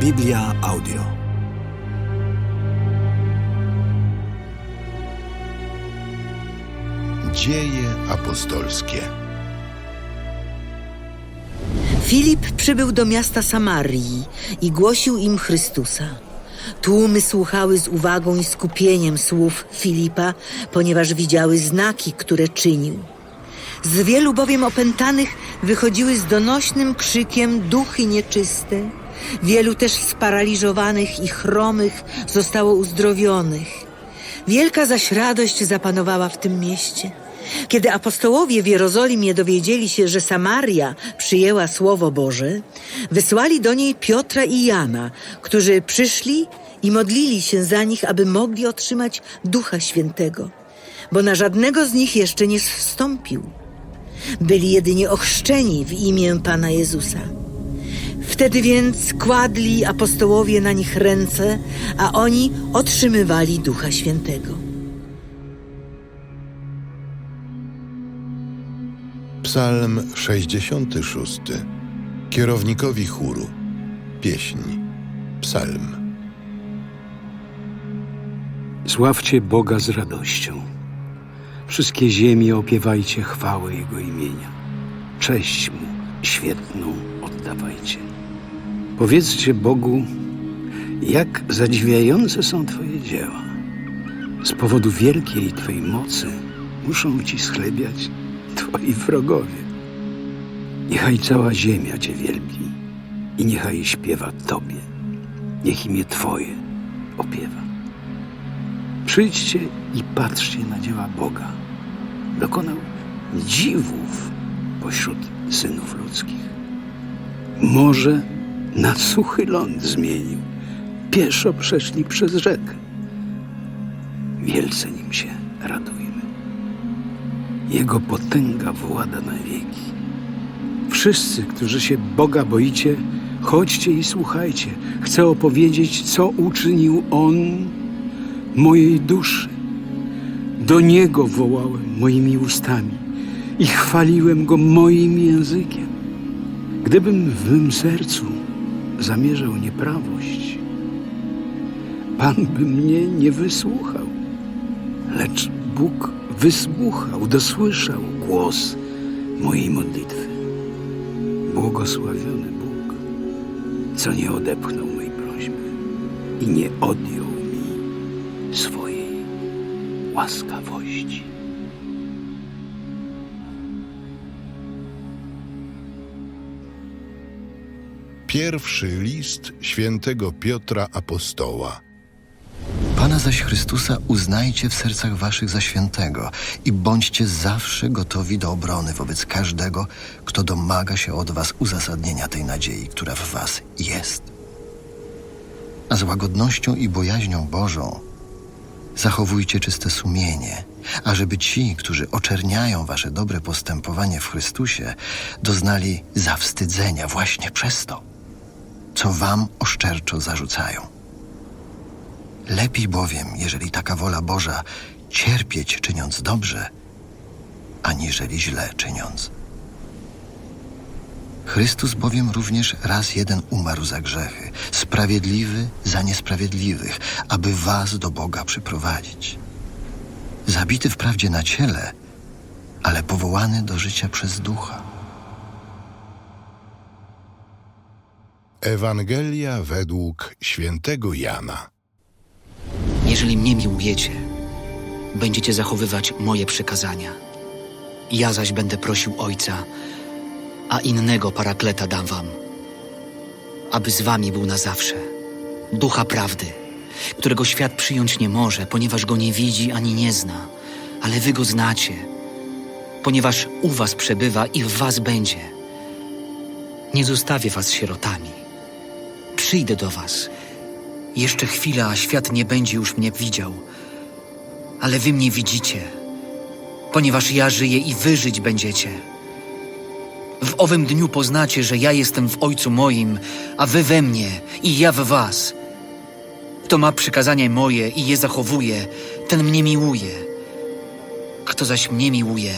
Biblia Audio. Dzieje apostolskie. Filip przybył do miasta Samarii i głosił im Chrystusa. Tłumy słuchały z uwagą i skupieniem słów Filipa, ponieważ widziały znaki, które czynił. Z wielu bowiem opętanych wychodziły z donośnym krzykiem duchy nieczyste. Wielu też sparaliżowanych i chromych zostało uzdrowionych. Wielka zaś radość zapanowała w tym mieście. Kiedy apostołowie w Jerozolimie dowiedzieli się, że Samaria przyjęła Słowo Boże, wysłali do niej Piotra i Jana, którzy przyszli i modlili się za nich, aby mogli otrzymać Ducha Świętego, bo na żadnego z nich jeszcze nie wstąpił. Byli jedynie ochrzczeni w imię Pana Jezusa. Wtedy więc kładli apostołowie na nich ręce, a oni otrzymywali Ducha Świętego. Psalm 66. Kierownikowi chóru. Pieśń. Psalm. Sławcie Boga z radością. Wszystkie ziemie opiewajcie chwałę Jego imienia. Cześć Mu świetną oddawajcie. Powiedzcie Bogu, jak zadziwiające są Twoje dzieła. Z powodu wielkiej Twojej mocy muszą Ci schlebiać Twoi wrogowie. Niechaj cała ziemia Cię wielbi i niechaj śpiewa Tobie. Niech imię Twoje opiewa. Przyjdźcie i patrzcie na dzieła Boga. Dokonał dziwów pośród synów ludzkich. Morze na suchy ląd zmienił. Pieszo przeszli przez rzekę. Wielce nim się radujmy. Jego potęga włada na wieki. Wszyscy, którzy się Boga boicie, chodźcie i słuchajcie. Chcę opowiedzieć, co uczynił On mojej duszy. Do Niego wołałem moimi ustami i chwaliłem Go moim językiem. Gdybym w mym sercu zamierzał nieprawość, Pan by mnie nie wysłuchał, lecz Bóg wysłuchał, dosłyszał głos mojej modlitwy. Błogosławiony Bóg, co nie odepchnął mojej prośby i nie odjął mi swojej łaskawości. Pierwszy list świętego Piotra Apostoła. Pana zaś Chrystusa uznajcie w sercach waszych za świętego i bądźcie zawsze gotowi do obrony wobec każdego, kto domaga się od was uzasadnienia tej nadziei, która w was jest. A z łagodnością i bojaźnią Bożą zachowujcie czyste sumienie, ażeby ci, którzy oczerniają wasze dobre postępowanie w Chrystusie, doznali zawstydzenia właśnie przez to, co wam oszczerczo zarzucają. Lepiej bowiem, jeżeli taka wola Boża, cierpieć czyniąc dobrze, aniżeli źle czyniąc. Chrystus bowiem również raz jeden umarł za grzechy, sprawiedliwy za niesprawiedliwych, aby was do Boga przyprowadzić. Zabity wprawdzie na ciele, ale powołany do życia przez ducha. Ewangelia według świętego Jana. Jeżeli mnie miłujecie, będziecie zachowywać moje przykazania. Ja zaś będę prosił Ojca, a innego parakleta dam wam, aby z wami był na zawsze. Ducha prawdy, którego świat przyjąć nie może, ponieważ go nie widzi ani nie zna, ale wy go znacie, ponieważ u was przebywa i w was będzie. Nie zostawię was sierotami. Przyjdę do was. Jeszcze chwila, a świat nie będzie już mnie widział. Ale wy mnie widzicie, ponieważ ja żyję i wy żyć będziecie. W owym dniu poznacie, że ja jestem w Ojcu moim, a wy we mnie i ja w was. Kto ma przykazania moje i je zachowuje, ten mnie miłuje. Kto zaś mnie miłuje,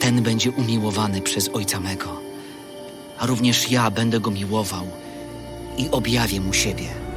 ten będzie umiłowany przez Ojca mego. A również ja będę go miłował i objawię mu siebie.